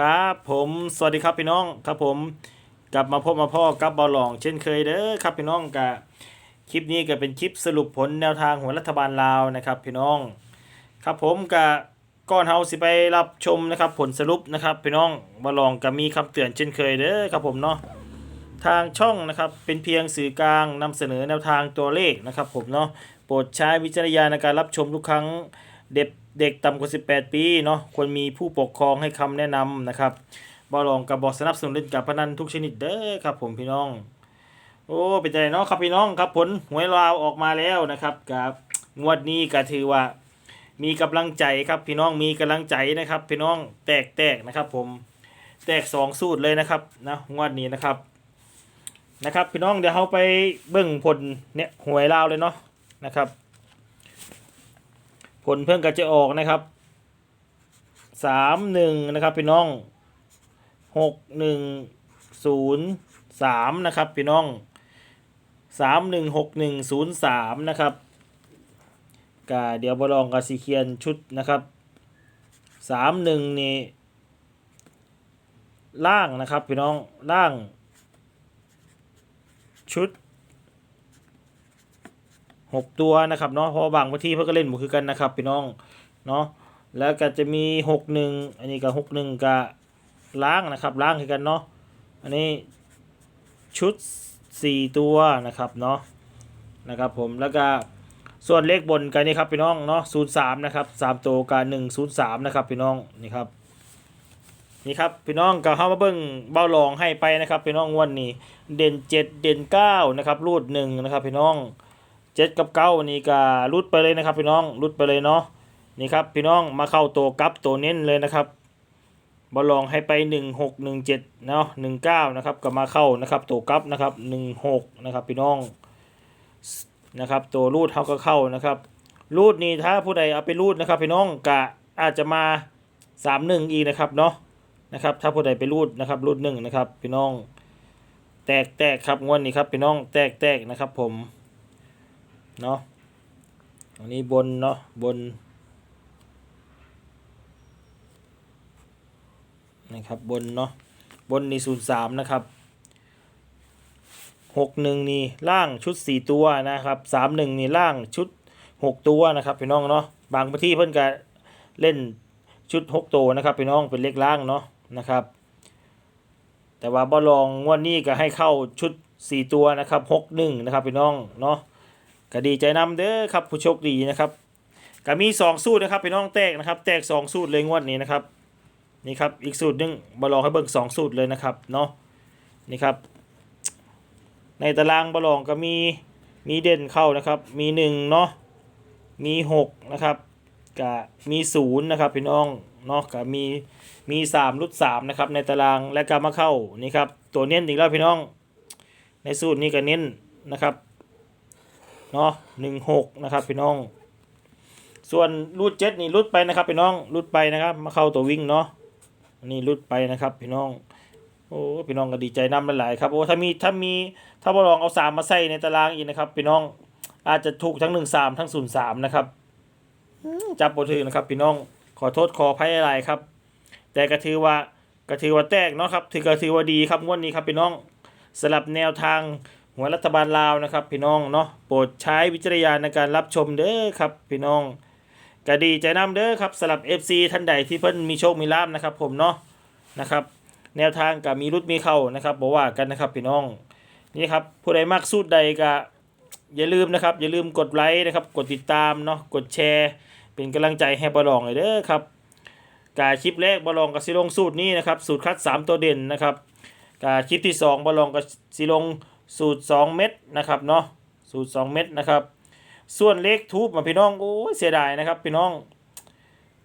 ครับผมสวัสดีครับพี่น้องครับผมกลับมาพบมาพ่อกับบอลลอง เช่นเคยเด้อครับพี่น้องกับคลิปนี้ก็เป็นคลิปสรุปผลแนวทางหัวรัฐบาลลาวนะครับพี่น้อง ครับผมกับก้อนเฮาสิไปรับชมนะครับผลสรุปนะครับพี่น้องบอลลองก็มีคำเตือนเช่นเคยเด้อครับผมเนาะทางช่องนะครับเป็นเพียงสื่อกลางนำเสนอแนวทางตัวเลขนะครับผมเนาะโปรดใช้วิจารณญาณในการรับชมทุกครั้ง เด็กเด็กต่ำกว่า 18 ปีเนาะควรมีผู้ปกครองให้คำแนะนำนะครับบอลองกับบอกสนับสนุนเล่นการพนันทุกชนิดเด้อครับ ผมพี่น้อง โอ้เป็นใจเนาะครับพี่น้องครับผลหวยลาวออกมาแล้วนะครับกับงวดนี้ก็ถือว่า มีกำลังใจครับพี่น้องมีกำลังใจนะครับ พี่น้องแตกแตกนะครับ ผมแตกสองสูตรเลยนะครับนะงวดนี้นะครับนะครับ พี่น้องเดี๋ยวเราไปเบิ่งผลเนี่ยหวยลาวเลยเนาะนะครับ ผลเพิ่งก็จะออกนะครับสามหนึ่งนะครับพี่น้องหกหนึ่งศูนย์สามนะครับพี่น้องสามหนึ่งหกหนึ่งศูนย์สามนะครับกาเดี๋ยวบลองกับสีเคียนชุดนะครับสามหนึ่งนี่ล่างนะครับพี่น้องล่างชุด หกตัวนะครับเนาะเพราะว่าบางพื้นที่เพื่อก็เล่นหมดคือกันนะครับพี่น้องเนาะแล้วก็จะมีหกหนึ่งอันนี้ก็หกหนึ่งกับล้างนะครับล้างคือกันเนาะอันนี้ชุดสี่ตัวนะครับเนาะนะครับผมแล้วก็ส่วนเลขบนกันนี่ครับพี่น้องเนาะศูนย์สามนะครับสามตัวกับหนึ่งศูนย์สามนะครับพี่น้องนี่ครับนี่ครับพี่น้องก็เข้ามาเบิ้งเบ้าลองให้ไปนะครับพี่น้องวันนี้เด่นเจ็ดเด่นเก้านะครับรูดหนึ่งนะครับพี่น้อง เจ็ดกับเก้านี่ก็รุดไปเลยนะครับ พี่น้องรุดไปเลยเนาะนี่ครับพี่น้องมาเข้าตัวกับตัวเน้นเลยนะครับบอลลองให้ไปหนึ่งหกหนึ่งเจ็ดเนาะหนึ่งเก้านะครับก็มาเข้านะครับตัวกับนะครับหนึ่งหกนะครับพี่น้องนะครับตัวรูดเขาก็เข้านะครับรูดนี่ถ้าผู้ใดเอาไปรูดนะครับ พี่น้องกะอาจจะมาสามหนึ่งอีกนะครับเนาะนะครับถ้าผู้ใดไปรูดนะครับรูดหนึ่งนะครับพี่น้อง แตกแตกครับงวดนี้ครับพี่น้องแตกแตกนะครับผม เนาะอันนี้บนเนาะบนนะครับบนเนาะบนนี่ศูนย์สามนะครับหกหนึ่งนี่ล่างชุดสี่ตัวนะครับสามหนึ่งนี่ล่างชุดหกตัวนะครับพี่น้องเนาะบางพื้นที่เพิ่นก็เล่นชุดหกตัวนะครับพี่น้องเป็นเลขล่างเนาะนะครับ แต่ว่าบอลองงวดนี้ก็ให้เข้าชุดสี่ตัวนะครับหกหนึ่งนะครับพี่น้องเนาะ ก็ดีใจนำเด้อครับ ผู้โชคดีนะครับก็มีสองสูตรนะครับพี่น้องแตกนะครับ แตกสองสูตรเลยงวดนี้นะครับนี่ครับอีกสูตรหนึงมาลองให้เบิ่งสองสูตรเลยนะครับเนาะนี่ครับ ในตารางบอลองก็มีมีเด่นเข้านะครับ มีหนึ่งเนาะมีหกนะครับกับมีศูนย์นะครับพี่น้องเนาะกับมีมีสามรุดสามนะครับในตารางและก็มาเข้านี่ครับตัวเน้นอีกแล้วพี่น้อง ในสูตรนี้ก็เน้นนะครับ เนาะหนึ่งหกนะครับพี่น้อง ส่วนรูดเจ็ดนี่รุดไปนะครับพี่น้องรุดไปนะครับ มาเข้าตัววิ่งเนาะนี่รุดไปนะครับพี่น้องโอ้พี่น้องก็ดีใจนำหลายๆครับโอ้ถ้ามีถ้ามีถ้าบอลองเอาสามมาใส่ในตารางอีกนะครับพี่น้องอาจจะถูกทั้งหนึ่งสามทั้งศูนย์สามนะครับจับบทถือนะครับ พี่น้องขอโทษขออภัยอะไรครับ แต่ก็ถือว่าก็ถือว่าแตกเนาะครับถือก็ถือว่าดีครับงวดนี้ครับพี่น้องสลับแนวทาง หัวรัฐบาลลาวนะครับพี่น้องเนาะโปรดใช้วิจารณญาณในการรับชมเด้อครับพี่น้องก็ดีใจนํเด้อครับสำหรับ FC ท่านใดที่เพิ่นมีโชคมีลาภนะครับ ผมเนาะนะครับ แนวทางก็มีรุดมีเข้านะครับบอกว่ากันนะครับพี่น้องนี่ครับผู้ใดมักสูตรใดก็อย่าลืมนะครับ อย่าลืมกดไลค์นะครับ กดติดตามเนาะกดแชร์ เป็นกำลังใจให้บอลองเลยเด้อครับกาคลิปแรกบอลองกับสิลงสูตรนี้นะครับ สูตรคัด 3 ตัวเด่นนะครับกาคลิปที่ 2บอลองกับสิลง สูตร 2 เม็ดนะครับเนาะสูตร 2 เม็ดนะครับ ส่วนเลขทูบมาพี่น้องโอ้ยเสียดายนะครับพี่น้อง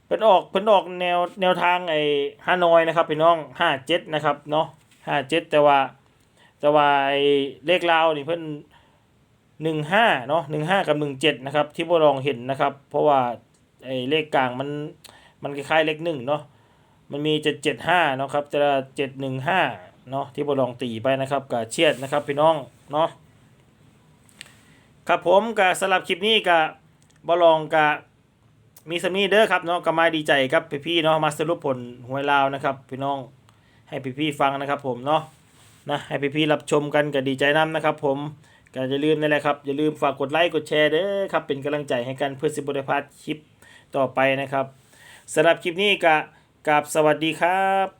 เพิ่นออกเพิ่นออกแนวแนวทางไอ้ฮานอยนะครับพี่น้องห้าเจ็ดนะครับเนาะห้าเจ็ดแต่ว่าแต่ว่าไอ้เลขลาวนี่เพิ่นหนึ่งห้าเนาะหนึ่งห้ากับหนึ่งเจ็ดนะครับที่พวกลองเห็นนะครับ เพราะว่าไอ้เลขกลางมันมันคล้ายๆเลขหนึ่งเนาะมันมีเจ็ดเจ็ดห้าเนาะครับจะเจ็ดหนึ่งห้า เนาะที่บอลองตีไปนะครับกับเชียดนะครับพี่น้องเนาะครับผมกับสลับคลิปนี้กับบอลองกับมีสำนีเด้อครับเนาะก็มาดีใจครับพี่ๆเนาะมาสรุปผลหวยลาวนะครับ พี่น้องให้พี่ๆฟังนะครับผมเนาะนะให้พี่ๆรับชมกันก็ดีใจนํนะครับ ผมก็อย่าลืมนั่นแหละครับอย่าลืมฝากกดไลค์กดแชร์เด้อครับเป็นกำลังใจให้กันเพื่อสิบริพลาดคลิปต่อไปนะครับสำหรับคลิปนี้ก็กราบสวัสดีครับ